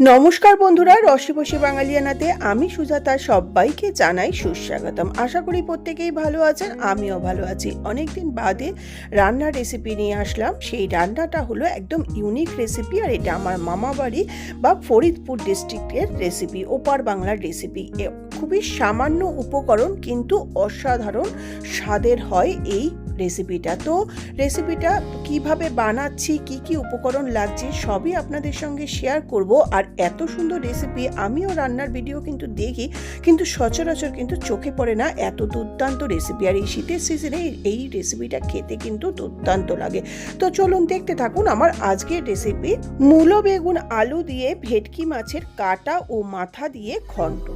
নমস্কার বন্ধুরা রসি বসে বাঙালিয়ানাতে আমি সুজাতা সবাইকে জানাই সুস্বাগতম। আশা করি প্রত্যেকেই ভালো আছেন, আমিও ভালো আছি। অনেকদিন বাদে রান্নার রেসিপি নিয়ে আসলাম। সেই রান্নাটা হলো একদম ইউনিক রেসিপি আর এটা আমার মামাবাড়ি বা ফরিদপুর ডিস্ট্রিক্টের রেসিপি ওপার বাংলার রেসিপি খুবই সামান্য উপকরণ কিন্তু অসাধারণ স্বাদের হয় এই রেসিপিটা তো রেসিপিটা কীভাবে বানাচ্ছি, কি কি উপকরণ লাগছে সবই আপনাদের সঙ্গে শেয়ার করব। আর এত সুন্দর রেসিপি আমিও রান্নার ভিডিও কিন্তু দেখি, কিন্তু সচরাচর কিন্তু চোখে পড়ে না এত দুর্দান্ত রেসিপি আর এই শীতের সিজনে এই রেসিপিটা খেতে কিন্তু দুর্দান্ত লাগে। তো চলুন দেখতে থাকুন আমার আজকের রেসিপি মূলো বেগুন আলু দিয়ে ভেটকি মাছের কাটা ও মাথা দিয়ে ঘন্ট।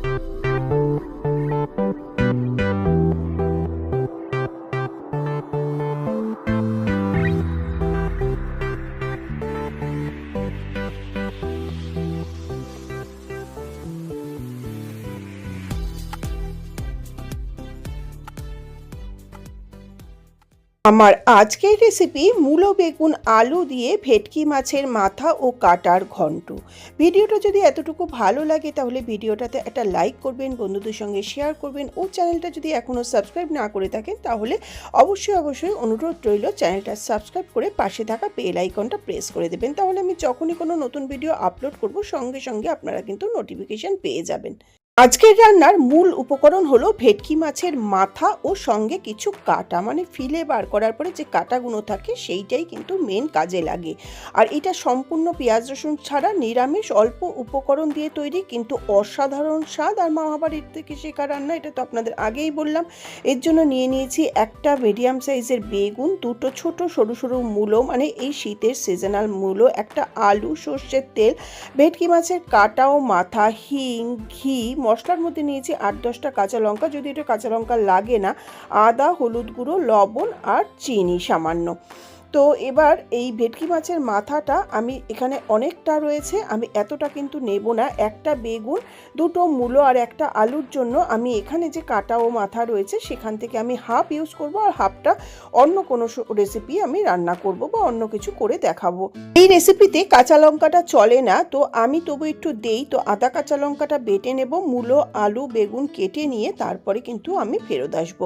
আমার আজকের রেসিপি মূলো বেগুন, আলু দিয়ে ভেটকি মাছের মাথা ও কাটার ঘন্ট। ভিডিওটা যদি এতটুকু ভালো লাগে তাহলে ভিডিওটাতে একটা লাইক করবেন, বন্ধুদের সঙ্গে শেয়ার করবেন ও চ্যানেলটা যদি এখনও সাবস্ক্রাইব না করে থাকেন তাহলে অবশ্যই অবশ্যই অনুরোধ রইল চ্যানেলটা সাবস্ক্রাইব করে পাশে থাকা বেল আইকনটা প্রেস করে দেবেন। তাহলে আমি যখনই কোনো নতুন ভিডিও আপলোড করব, সঙ্গে সঙ্গে আপনারা কিন্তু নোটিফিকেশন পেয়ে যাবেন। আজকের রান্নার মূল উপকরণ হলো ভেটকি মাছের মাথা ও সঙ্গে কিছু কাটা মানে ফিলে বার করার পরে যে কাটাগুলো থাকে সেইটাই কিন্তু মেন কাজে লাগে। আর এটা সম্পূর্ণ পেঁয়াজ, রসুন ছাড়া নিরামিষ অল্প উপকরণ দিয়ে তৈরি, কিন্তু অসাধারণ স্বাদ। আর মামাবাড়ির থেকে শেখা রান্না, এটা তো আপনাদের আগেই বললাম। এর জন্য নিয়ে নিয়েছি একটা মিডিয়াম সাইজের বেগুন, দুটো ছোট সরু সরু মূলো মানে এই শীতের সিজনাল মূলো, একটা আলু সর্ষের তেল, ভেটকি মাছের কাটা ও মাথা, হিং, ঘি মশলার মধ্যে নিয়েছি আট দশটা কাঁচা লঙ্কা। যদি এটা কাঁচা লঙ্কা লাগে না, আদা, হলুদ গুঁড়ো, লবণ আর চিনি সামান্য। তো এবার এই ভেটকি মাছের মাথাটা আমি এখানে অনেকটা রয়েছে, আমি এতটা কিন্তু নেব না। একটা বেগুন, দুটো মূলো আর একটা আলুর জন্য আমি এখানে যে কাটা ও মাথা রয়েছে সেখান থেকে আমি হাফ ইউজ করব আর হাফটা অন্য কোনো রেসিপি আমি রান্না করব বা অন্য কিছু করে দেখাবো। এই রেসিপিতে কাঁচা লঙ্কাটা চলে না, তো আমি তবু একটু দেই। তো আদা কাঁচা লঙ্কাটা বেটে নেব, মূলো, আলু, বেগুন কেটে নিয়ে তারপরে কিন্তু আমি ফেরত আসব।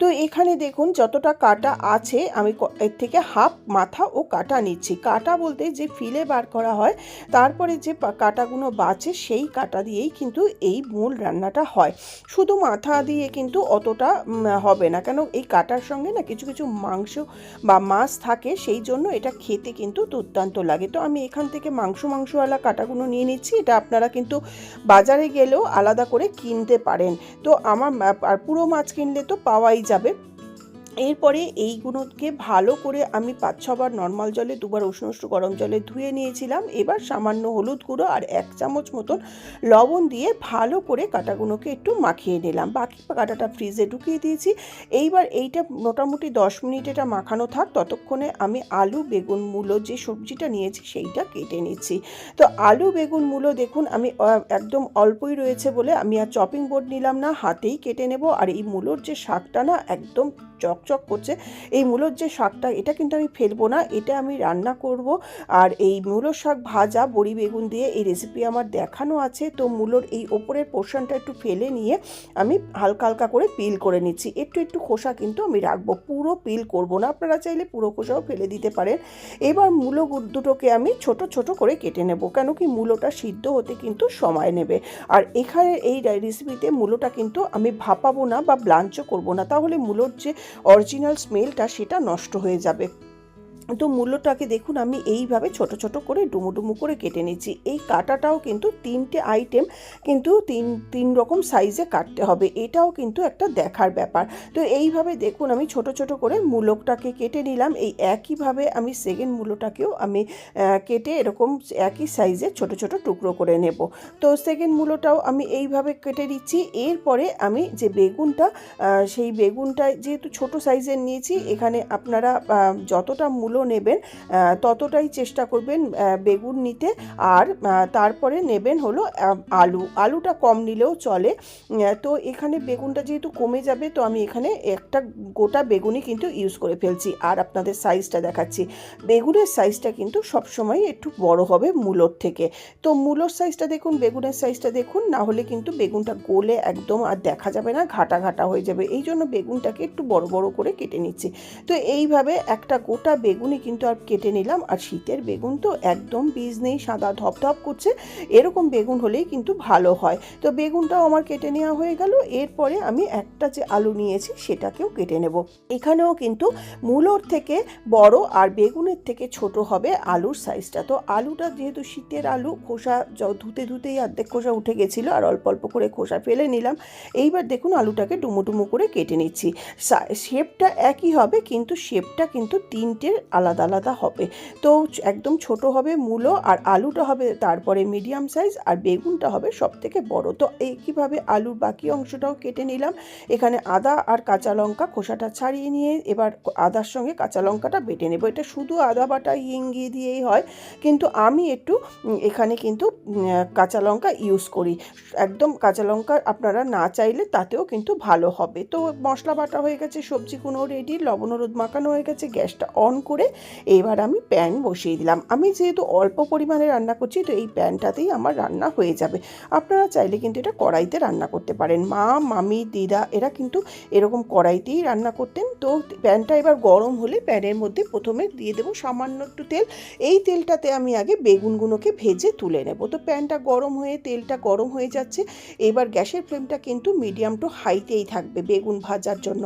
তো এখানে দেখুন যতটা কাটা আছে, আমি এর থেকে হাফ মাথা ও কাটা নিচ্ছি। কাটা বলতে যে ফিলে বার করা হয়, তারপরে যে কাটাগুলো বাঁচে সেই কাটা দিয়েই কিন্তু এই মূল রান্নাটা হয়। শুধু মাথা দিয়ে কিন্তু অতটা হবে না। কেন এই কাটার সঙ্গে না কিছু কিছু মাংস বা মাছ থাকে, সেই জন্য এটা খেতে কিন্তু দুর্দান্ত লাগে। তো আমি এখান থেকে মাংস, মাংসওয়ালা কাটাগুলো নিয়ে নিচ্ছি। এটা আপনারা কিন্তু বাজারে গেলেও আলাদা করে কিনতে পারেন। তো আমার আর পুরো মাছ কিনলে তো পাওয়াই যাবে। এরপরে এইগুলোকে ভালো করে আমি পাঁচ ছবার নর্মাল জলে, দুবার উষ্ণ উষ্ণ গরম জলে ধুয়ে নিয়েছিলাম। এবার সামান্য হলুদ গুঁড়ো আর এক চামচ মতন লবণ দিয়ে ভালো করে কাটাগুলোকে একটু মাখিয়ে নিলাম। বাকি কাটাটা ফ্রিজে ঢুকিয়ে দিয়েছি। এইবার এইটা মোটামুটি দশ মিনিট এটা মাখানো থাক। ততক্ষণে আমি আলু, বেগুন, মূলো যে সবজিটা নিয়েছি সেইটা কেটে নিচ্ছি। তো আলু, বেগুন, মূলো দেখুন আমি একদম অল্পই রয়েছে বলে আমি আর চপিং বোর্ড নিলাম না, হাতেই কেটে নেব। আর এই মূলোর যে শাকটা না একদম চকচক করছে। এই মূলোর যে শাকটা, এটা কিন্তু আমি ফেলব না, এটা আমি রান্না করব। আর এই মূলো শাক ভাজা, বড়ি বেগুন দিয়ে এই রেসিপি আমার দেখানো আছে। তো মূলোর এই ওপরের পোর্শনটা একটু ফেলে নিয়ে আমি হালকা হালকা করে পিল করে নিচ্ছি। একটু একটু খোসা কিন্তু আমি রাখব, পুরো পিল করব না। আপনারা চাইলে পুরো খোসাও ফেলে দিতে পারেন। এবার মূলো দুটোকে আমি ছোট ছোট করে কেটে নেব, কেন কি মূলোটা সিদ্ধ হতে কিন্তু সময় নেবে। আর এখানে এই রেসিপিতে মূলোটা কিন্তু আমি ভাপাবো না বা ব্লাঞ্চও করব না। তাহলে মূলোর যে অরিজিনাল স্মেলটা সেটা নষ্ট হয়ে যাবে। তো মূল্যটাকে দেখুন, আমি এইভাবে ছোট ছোট করে ডুমু ডুমু করে কেটে নিচ্ছি। এই কাটাটাও কিন্তু তিনটে আইটেম কিন্তু তিন তিন রকম সাইজে কাটতে হবে। এটাও কিন্তু একটা দেখার ব্যাপার। তো এইভাবে দেখুন, আমি ছোট ছোট করে মূলকটাকে কেটে নিলাম। এই একইভাবে আমি সেকেন্ড মূলোটাকেও আমি কেটে এরকম একই সাইজে ছোট ছোট টুকরো করে নেব। তো সেকেন্ড মূলোটাও আমি এইভাবে কেটে দিচ্ছি এরপরে আমি যে বেগুনটা সেই বেগুনটা যেহেতু ছোট সাইজের নিয়েছি, এখানে আপনারা যতটা মূলো মূলো নেবেন ততটাই চেষ্টা করবেন বেগুন নিতে। আর তারপরে নেবেন হলো আলু। আলুটা কম নিলেও চলে। তো এখানে বেগুনটা যেহেতু কমে যাবে, তো আমি এখানে একটা গোটা বেগুনই কিন্তু ইউজ করে ফেলছি। আর আপনাদের সাইজটা দেখাচ্ছি। বেগুনের সাইজটা কিন্তু সবসময় একটু বড় হবে মূলোর থেকে। তো মূলোর সাইজটা দেখুন, বেগুনের সাইজটা দেখুন, না হলে কিন্তু বেগুনটা গোলে একদম আর দেখা যাবে না, ঘাটা ঘাটা হয়ে যাবে। এই জন্য বেগুনটাকে একটু বড় বড় করে কেটে নিচ্ছি। তো এইভাবে একটা গোটা বেগুনই কিন্তু আর কেটে নিলাম, আর শীতের বেগুন তো একদম বীজ নেই, সাদা ধপধপ করছে, এরকম বেগুন হলেই কিন্তু ভালো হয়। তো বেগুনটাও আমার কেটে নেওয়া হয়ে গেল, এরপরে আমি একটা যে আলু নিয়েছি সেটাকেও কেটে নেব। এখানেও কিন্তু মূলোর থেকে বড় আর বেগুনের থেকে ছোট হবে আলুর সাইজটা তো আলুটা যেহেতু শীতের আলু, খোসা ধুতে ধুতেই অর্ধেক খোসা উঠে গেছিল, আর অল্প অল্প করে খোসা ফেলে নিলাম। এইবার দেখুন আলুটাকে ডুমো ডুমো করে কেটে নিচ্ছি। শেপটা একই হবে, কিন্তু শেপটা কিন্তু তিনটের আলাদা আলাদা হবে। তো একদম ছোট হবে মূলো আর আলুটা হবে তারপরে মিডিয়াম সাইজ আর বেগুনটা হবে সব থেকে বড়। তো একইভাবে আলুর বাকি অংশটাও কেটে নিলাম? এখানে আদা আর কাঁচা লঙ্কা খোসাটা ছাড়িয়ে নিয়ে এবার আদার সঙ্গে কাঁচা লঙ্কাটা বেটে নেব। এটা শুধু আদা বাটা ইঙ্গি দিয়েই হয়। কিন্তু আমি একটু এখানে কিন্তু কাঁচা লঙ্কা ইউজ করি। একদম কাঁচা লঙ্কা আপনারা না চাইলে তাতেও কিন্তু ভালো হবে। তো মশলা বাটা হয়ে গেছে সবজিগুলো রেডি লবণ, হলুদ মাখানো হয়ে গেছে, গ্যাসটা অন করে এবার আমি প্যান বসিয়ে দিলাম। আমি যেহেতু অল্প পরিমাণে রান্না করছি, তো এই প্যানটাতেই আমার রান্না হয়ে যাবে। আপনারা চাইলে কিন্তু এটা কড়াইতে রান্না করতে পারেন। মা, মামি, দিদা এরা কিন্তু এরকম কড়াইতেই রান্না করতেন। তো প্যানটা এবার গরম হলে প্যানের মধ্যে প্রথমে দিয়ে দেবো সামান্য একটু তেল। এই তেলটাতে আমি আগে বেগুনগুলোকে ভেজে তুলে নেব। তো প্যানটা গরম হয়ে, তেলটা গরম হয়ে যাচ্ছে। এবার গ্যাসের ফ্লেমটা কিন্তু মিডিয়াম টু হাইতেই থাকবে বেগুন ভাজার জন্য।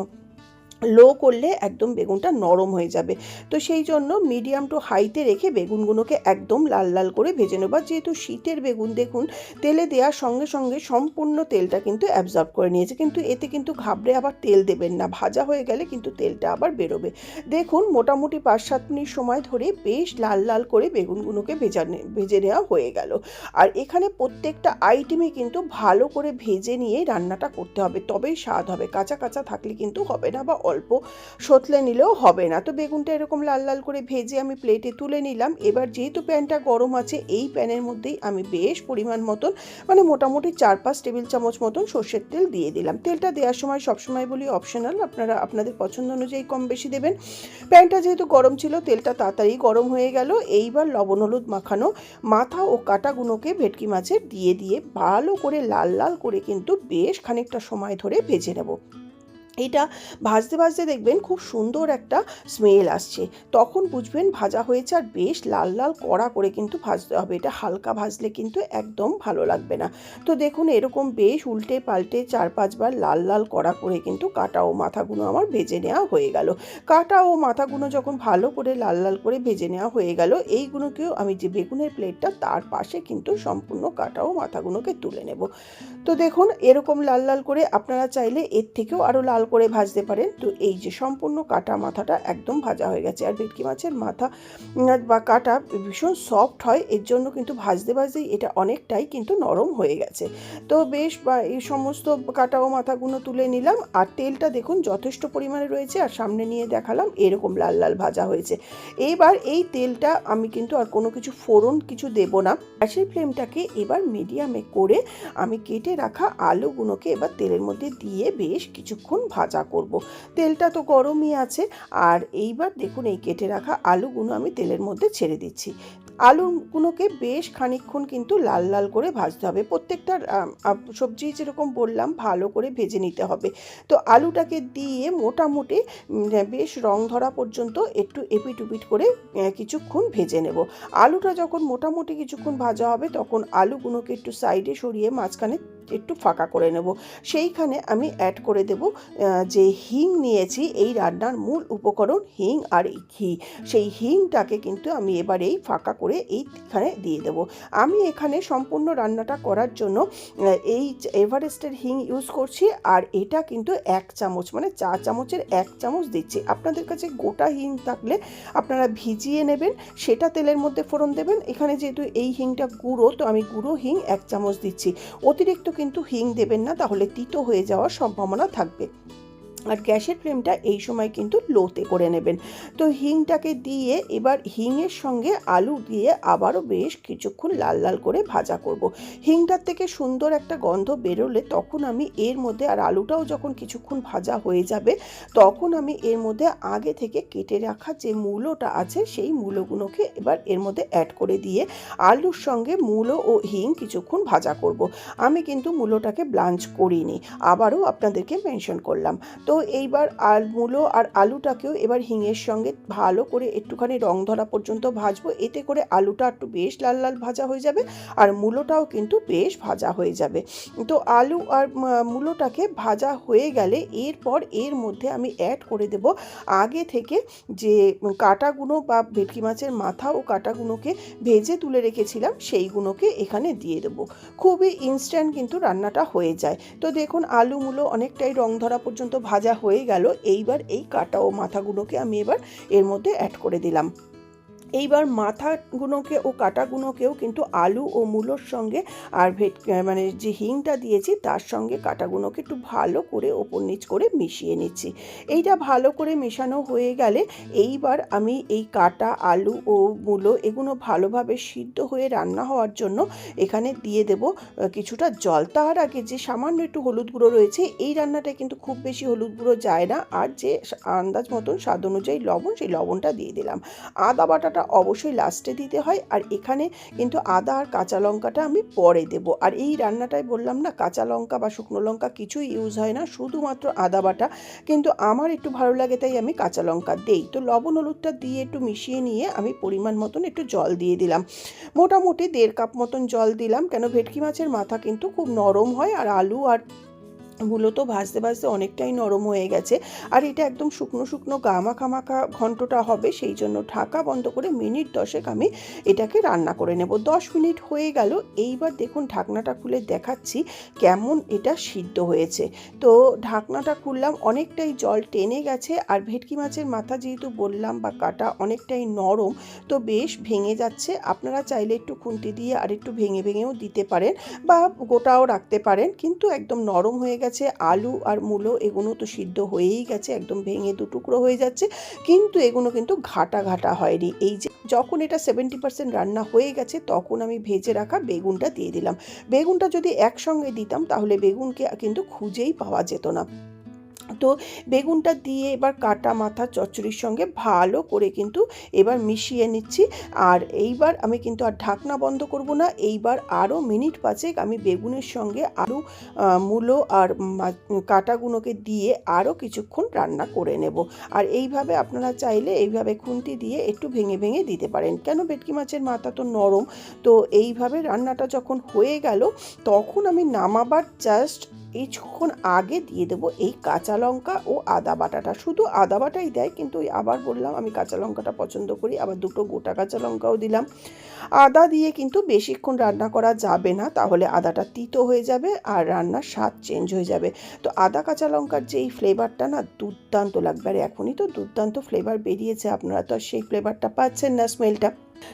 লো করলে একদম বেগুনটা নরম হয়ে যাবে। তো সেই জন্য মিডিয়াম টু হাইতে রেখে বেগুনগুলোকে একদম লাল লাল করে ভেজে নেব। যেহেতু শীতের বেগুন, দেখুন, তেলে দেওয়ার সঙ্গে সঙ্গে সম্পূর্ণ তেলটা কিন্তু অ্যাবজর্ব করে নিয়েছে। কিন্তু এতে কিন্তু ঘাবড়ে আবার তেল দেবেন না। ভাজা হয়ে গেলে কিন্তু তেলটা আবার বেরোবে। দেখুন, মোটামুটি পাঁচ সাত মিনিট সময় ধরে বেশ লাল লাল করে বেগুনগুলোকে ভেজা ভেজে নেওয়া হয়ে গেল। আর এখানে প্রত্যেকটা আইটেমে কিন্তু ভালো করে ভেজে নিয়ে রান্নাটা করতে হবে। তবেই স্বাদ হবে। কাঁচা কাঁচা থাকলে কিন্তু হবে না বা অল্প সতলে নিলেও হবে না। তো বেগুনটা এরকম লাল লাল করে ভেজে আমি প্লেটে তুলে নিলাম। এবার যেহেতু প্যানটা গরম আছে, এই প্যানের মধ্যেই আমি বেশ পরিমাণ মতন মানে মোটামুটি চার পাঁচ টেবিল চামচ মতন সর্ষের তেল দিয়ে দিলাম। তেলটা দেওয়ার সময় সবসময় বলি অপশনাল আপনারা, আপনাদের পছন্দ অনুযায়ী কম বেশি দেবেন। প্যানটা যেহেতু গরম ছিল, তেলটা তাড়াতাড়ি গরম হয়ে গেল। এইবার লবণ হলুদ মাখানো মাথা ও কাটাগুলোকে ভেটকি মাছের দিয়ে দিয়ে ভালো করে লাল লাল করে কিন্তু বেশ খানিকটা সময় ধরে ভেজে নেব। এটা ভাজতে ভাজতে দেখবেন খুব সুন্দর একটা স্মেল আসছে। তখন বুঝবেন ভাজা হয়েছে আর বেশ লাল লাল কড়া করে কিন্তু ভাজতে হবে। এটা হালকা ভাজলে কিন্তু একদম ভালো লাগবে না। তো দেখুন এরকম বেশ উল্টে পাল্টে চার পাঁচবার লাল লাল কড়া করে কিন্তু কাটা ও মাথাগুলো আমার ভেজে নেওয়া হয়ে গেল। কাটা ও মাথাগুলো যখন ভালো করে লাল লাল করে ভেজে নেওয়া হয়ে গেল, এইগুলোকেও আমি যে বেগুনের প্লেটটা তার পাশে কিন্তু সম্পূর্ণ কাটা ও মাথাগুলোকে তুলে নেব। তো দেখুন এরকম লাল লাল করে আপনারা চাইলে এর থেকেও আরও লাল করে ভাজতে পারেন। তো এই যে সম্পূর্ণ কাটা মাথাটা একদম ভাজা হয়ে গেছে। আর ভেটকি মাছের মাথা বা কাটা ভীষণ সফট হয়, এর জন্য কিন্তু ভাজতে, ভাজতেই এটা অনেকটাই কিন্তু নরম হয়ে গেছে। তো বেশ, বা এই সমস্ত কাটা ও মাথাগুলো তুলে নিলাম। আর তেলটা দেখুন যথেষ্ট পরিমাণে রয়েছে। আর সামনে নিয়ে দেখালাম এরকম লাল লাল ভাজা হয়েছে। এইবার এই তেলটা আমি কিন্তু আর কোনো কিছু ফোড়ন কিছু দেব না। গ্যাসের ফ্লেমটাকে এবার মিডিয়ামে করে আমি কেটে রাখা আলুগুলোকে এবার তেলের মধ্যে দিয়ে বেশ কিছুক্ষণ ভাজা করব। তেলটা তো গরমই আছে। আর এইবার দেখুন, এই কেটে রাখা আলুগুলো আমি তেলের মধ্যে ছেড়ে দিচ্ছি। আলুগুলোকে বেশ খানিকক্ষণ কিন্তু লাল লাল করে ভাজতে হবে। প্রত্যেকটা সবজি যেরকম বললাম, ভালো করে ভেজে নিতে হবে। তো আলুটাকে দিয়ে মোটামুটি বেশ রং ধরা পর্যন্ত একটু এপিট উপিট করে কিছুক্ষণ ভেজে নেব। আলুটা যখন মোটামুটি কিছুক্ষণ ভাজা হবে, তখন আলুগুলোকে একটু সাইডে সরিয়ে মাঝখানে একটু ফাঁকা করে নেব। সেইখানে আমি অ্যাড করে দেব যে হিং নিয়েছি, এই রান্নার মূল উপকরণ হিং আর ঘি। সেই হিংটাকে কিন্তু আমি এবার এই ফাঁকা করে এইখানে দিয়ে দেব। আমি এখানে সম্পূর্ণ রান্নাটা করার জন্য এই এভারেস্টের হিং ইউজ করছি আর এটা কিন্তু এক চামচ মানে চা চামচের এক চামচ দিচ্ছি। আপনাদের কাছে গোটা হিং থাকলে আপনারা ভিজিয়ে নেবেন, সেটা তেলের মধ্যে ফোড়ন দেবেন। এখানে যেহেতু এই হিংটা গুঁড়ো, তো আমি গুঁড়ো হিং এক চামচ দিচ্ছি। অতিরিক্ত কিন্তু হিং দেবেন না তাহলে তিতো হয়ে যাওয়ার সম্ভাবনা থাকবে। আর গ্যাসের ফ্লেমটা এই সময় কিন্তু লোতে করে নেবেন তো হিংটাকে দিয়ে এবার হিংয়ের সঙ্গে আলু দিয়ে আবারও বেশ কিছুক্ষণ লাল লাল করে ভাজা করব। হিংটার থেকে সুন্দর একটা গন্ধ বেরোলে তখন আমি এর মধ্যে আর আলুটাও যখন কিছুক্ষণ ভাজা হয়ে যাবে, তখন আমি এর মধ্যে আগে থেকে কেটে রাখা যে মূলোটা আছে সেই মূলোগুলোকে এবার এর মধ্যে অ্যাড করে দিয়ে আলুর সঙ্গে মূলো ও হিং কিছুক্ষণ ভাজা করব। আমি কিন্তু মূলোটাকে ব্লাঞ্চ করিনি, আবারও আপনাদেরকে মেনশন করলাম এইবার আর মূলো আর আলুটাকেও এবার হিঙের সঙ্গে ভালো করে একটুখানি রং ধরা পর্যন্ত ভাজবো। এতে করে আলুটা একটু বেশ লাল লাল ভাজা হয়ে যাবে আর মূলোটাও কিন্তু বেশ ভাজা হয়ে যাবে। তো আলু আর মূলোটাকে ভাজা হয়ে গেলে এরপর এর মধ্যে আমি অ্যাড করে দেব আগে থেকে যে কাটাগুলো বা ভেটকি মাছের মাথা ও কাটাগুলোকে ভেজে তুলে রেখেছিলাম সেইগুলোকে এখানে দিয়ে দেবো। খুবই ইনস্ট্যান্ট কিন্তু রান্নাটা হয়ে যায়। তো দেখুন, আলু মূলো অনেকটাই রং ধরা পর্যন্ত ভাজা হয়ে গেল এইবার এই কাটা ও মাথাগুলোকে আমি এবার এর মধ্যে অ্যাড করে দিলাম। এইবার মাথাগুলোকে ও কাটাগুলোকেও কিন্তু আলু ও মূলোর সঙ্গে আর ভেট মানে যে হিংটা দিয়েছি তার সঙ্গে কাটাগুলোকে একটু ভালো করে ওপর নিচ করে মিশিয়ে নিচ্ছি। এইটা ভালো করে মেশানো হয়ে গেলে এইবার আমি এই কাটা আলু ও মূলো এগুলো ভালোভাবে সিদ্ধ হয়ে রান্না হওয়ার জন্য এখানে দিয়ে দেব কিছুটা জল। তার আগে যে সামান্য একটু হলুদ গুঁড়ো রয়েছে, এই রান্নাটায় কিন্তু খুব বেশি হলুদ গুঁড়ো যায় না। আর যে আন্দাজ মতন স্বাদ অনুযায়ী লবণ, সেই লবণটা দিয়ে দিলাম। আদা বাটাটা লঙ্কাটা অবশ্যই লাস্টে দিতে হয়, আর এখানে কিন্তু আদা আর কাঁচা লঙ্কাটা আমি পরে দেব। আর এই রান্নাটায় বললাম না, কাঁচা লঙ্কা বা শুকনো লঙ্কা কিছুই ইউজ হয় না, শুধুমাত্র আদা বাটা। কিন্তু আমার একটু ভালো লাগে তাই আমি কাঁচা লঙ্কা দেই। তো লবণ হলুদটা দিয়ে একটু মিশিয়ে নিয়ে আমি পরিমাণ মতন একটু জল দিয়ে দিলাম। মোটামুটি দেড় কাপ মতন জল দিলাম, কেন ভেটকি মাছের মাথা কিন্তু খুব নরম হয়, আর আলু আর মূলত ভাজতে ভাজতে অনেকটাই নরম হয়ে গেছে। আর এটা একদম শুকনো শুকনো গামাখা মাখা ঘন্টটা হবে, সেই জন্য ঢাকা বন্ধ করে মিনিট দশেক আমি এটাকে রান্না করে নেব। দশ মিনিট হয়ে গেল, এইবার দেখুন ঢাকনাটা খুলে দেখাচ্ছি কেমন এটা সিদ্ধ হয়েছে। তো ঢাকনাটা খুললাম, অনেকটাই জল টেনে গেছে আর ভেটকি মাছের মাথা যেহেতু বললাম বা কাটা অনেকটাই নরম, তো বেশ ভেঙে যাচ্ছে। আপনারা চাইলে একটু খুন্তি দিয়ে আর একটু ভেঙে ভেঙেও দিতে পারেন বা গোটাও রাখতে পারেন, কিন্তু একদম নরম হয়ে গেছে। গেছে, আলু আর মূলো এগুলো তো সিদ্ধ হয়েই গেছে, একদম ভেঙে দু টুকরো হয়ে যাচ্ছে, কিন্তু এগুলো কিন্তু ঘাটা ঘাটা হয়নি। এই যে যখন এটা সেভেন্টি পার্সেন্ট রান্না হয়ে গেছে, তখন আমি ভেজে রাখা বেগুনটা দিয়ে দিলাম। বেগুনটা যদি একসঙ্গে দিতাম, তাহলে বেগুনকে কিন্তু খুঁজেই পাওয়া যেত না। তো বেগুনটা দিয়ে এবার কাটা মাথা চচ্চড়ির সঙ্গে ভালো করে কিন্তু এবার মিশিয়ে নিচ্ছি। আর এইবার আমি কিন্তু আর ঢাকনা বন্ধ করব না। এইবার আরও মিনিট পাঁচেক আমি বেগুনের সঙ্গে আলু মূলো আর কাটাগুলোকে দিয়ে আরও কিছুক্ষণ রান্না করে নেব। আর এইভাবে আপনারা চাইলে এইভাবে খুন্তি দিয়ে একটু ভেঙে ভেঙে দিতে পারেন। কেন ভেটকি মাছের মাথা তো নরম? তো এইভাবে রান্নাটা যখন হয়ে গেল, তখন আমি নামাবার জাস্ট কিছুক্ষণ আগে দিয়ে দেবো এই কাঁচা লঙ্কা ও আদা বাটাটা। শুধু আদা বাটাই দেয়, কিন্তু আবার বললাম আমি কাঁচা লঙ্কাটা পছন্দ করি, আবার দুটো গোটা কাঁচা লঙ্কাও দিলাম। আদা দিয়ে কিন্তু বেশিক্ষণ রান্না করা যাবে না, তাহলে আদাটা তিতো হয়ে যাবে আর রান্নার স্বাদ চেঞ্জ হয়ে যাবে। তো আদা কাঁচা লঙ্কার যে এই ফ্লেভারটা না, দুর্দান্ত লাগবে। আর এখনই তো দুর্দান্ত ফ্লেভার বেরিয়েছে আপনারা, তো আর সেই ফ্লেভারটা পাচ্ছেন না স্মেলটা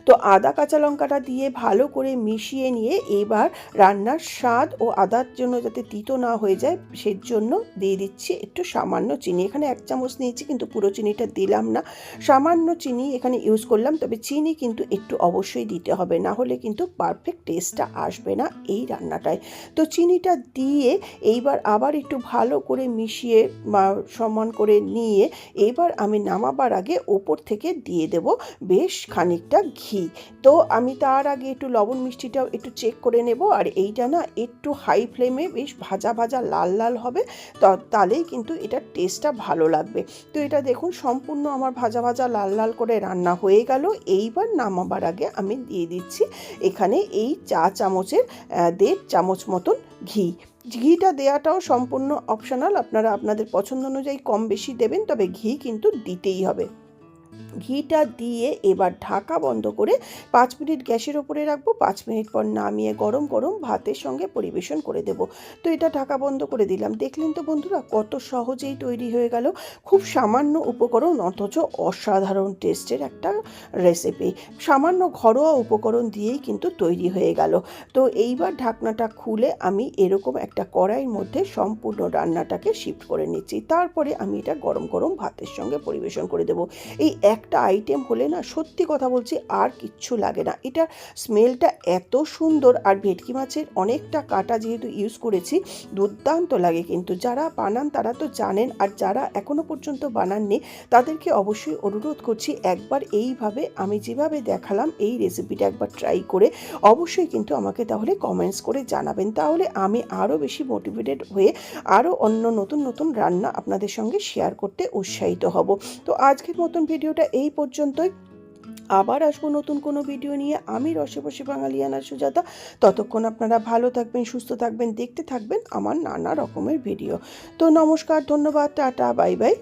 তো আদা, কাঁচা লঙ্কাটা দিয়ে ভালো করে মিশিয়ে নিয়ে এবার রান্নার স্বাদ ও আদার জন্য যাতে তিতো না হয়ে যায় সেই জন্য দিয়ে দিচ্ছি একটু সামান্য চিনি। এখানে এক চামচ নিয়েছি, কিন্তু পুরো চিনিটা দিলাম না। সামান্য চিনি এখানে ইউজ করলাম, তবে চিনি কিন্তু একটু অবশ্যই দিতে হবে, না হলে কিন্তু পারফেক্ট টেস্টটা আসবে না এই রান্নাটায়। তো চিনিটা দিয়ে এইবার আবার একটু ভালো করে মিশিয়ে সমান করে নিয়ে এবার আমি নামাবার আগে ওপর থেকে দিয়ে দেব বেশ খানিকটা ঘি। তো আমি তার আগে একটু লবণ মিষ্টিটাও একটু চেক করে নেব। আর এইটা না একটু হাই ফ্লেমে বেশ ভাজা ভাজা লাল লাল হবে। তাহলেই কিন্তু এটার টেস্টটা ভালো লাগবে। তো এটা দেখুন সম্পূর্ণ আমার ভাজা ভাজা লাল লাল করে রান্না হয়ে গেল। এইবার নামাবার আগে আমি দিয়ে দিচ্ছি এখানে এই চা চামচের দেড় চামচ মতন ঘি। ঘিটা দেওয়াটাও সম্পূর্ণ অপশনাল আপনারা আপনাদের পছন্দ অনুযায়ী কম বেশি দেবেন, তবে ঘি কিন্তু দিতেই হবে। ঘিটা দিয়ে এবার ঢাকা বন্ধ করে পাঁচ মিনিট গ্যাসের ওপরে রাখব। পাঁচ মিনিট পর নামিয়ে গরম গরম ভাতের সঙ্গে পরিবেশন করে দেব। তো এটা ঢাকা বন্ধ করে দিলাম। দেখলেন তো বন্ধুরা, কত সহজেই তৈরি হয়ে গেল। খুব সামান্য উপকরণ, অথচ অসাধারণ টেস্টের একটা রেসিপি সামান্য ঘরোয়া উপকরণ দিয়েই কিন্তু তৈরি হয়ে গেল। তো এইবার ঢাকনাটা খুলে আমি এরকম একটা কড়াইয়ের মধ্যে সম্পূর্ণ রান্নাটাকে শিফট করে নিচ্ছি। তারপরে আমি এটা গরম গরম ভাতের সঙ্গে পরিবেশন করে দেব। এই একটা আইটেম হলে না সত্যি কথা বলছি আর কিচ্ছু লাগে না। এটা স্মেলটা এত সুন্দর আর ভেটকি মাছের অনেকটা কাটা যেহেতু ইউজ করেছি, দুর্দান্ত লাগে কিন্তু। যারা বানান তারা তো জানেন আর যারা এখনও পর্যন্ত বানাননি তাদেরকে অবশ্যই অনুরোধ করছি একবার এইভাবে আমি যেভাবে দেখালাম এই রেসিপিটা একবার ট্রাই করে অবশ্যই কিন্তু আমাকে তাহলে কমেন্টস করে জানাবেন। তাহলে আমি আরও বেশি মোটিভেটেড হয়ে আরও অন্য নতুন নতুন রান্না আপনাদের সঙ্গে শেয়ার করতে উৎসাহিত হব। তো আজকের মতন ভিডিওটা এই পর্যন্তই। আবার আসব নতুন কোনো ভিডিও নিয়ে। আমি রসে বসে বাঙালিয়ানা সুজাতা। ততক্ষণ আপনারা ভালো থাকবেন, সুস্থ থাকবেন, দেখতে থাকবেন আমার নানা রকমের ভিডিও তো নমস্কার, ধন্যবাদ, টাটা, বাই বাই।